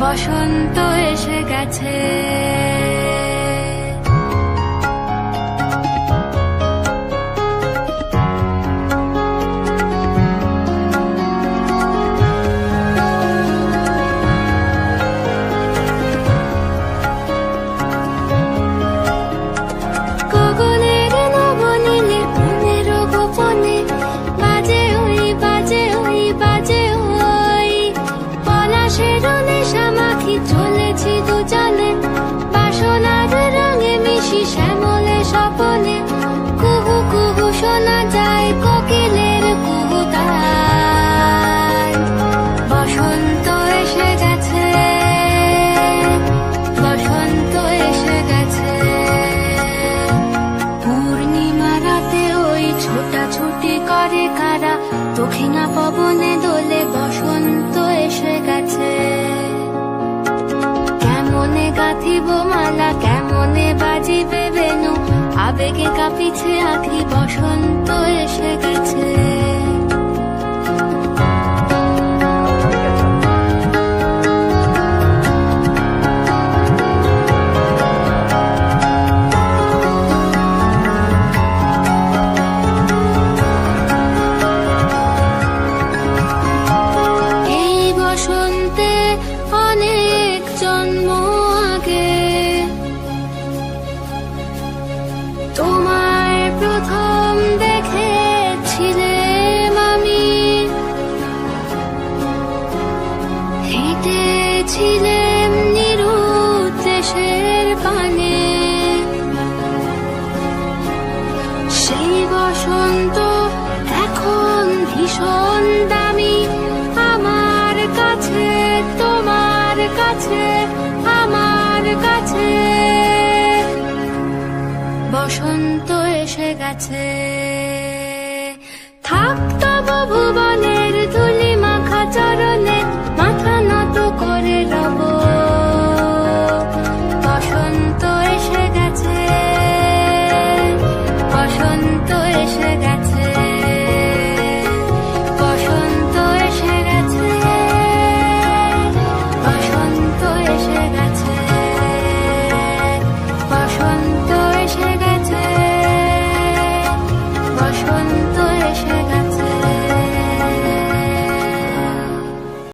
বসন্ত এসে গেছে। আবেগে কাঁপিছে আখি বসন্ত এসে গেছে। думаю. বসন্ত এসে গেছে। থাকতো ভুবনের ধুলি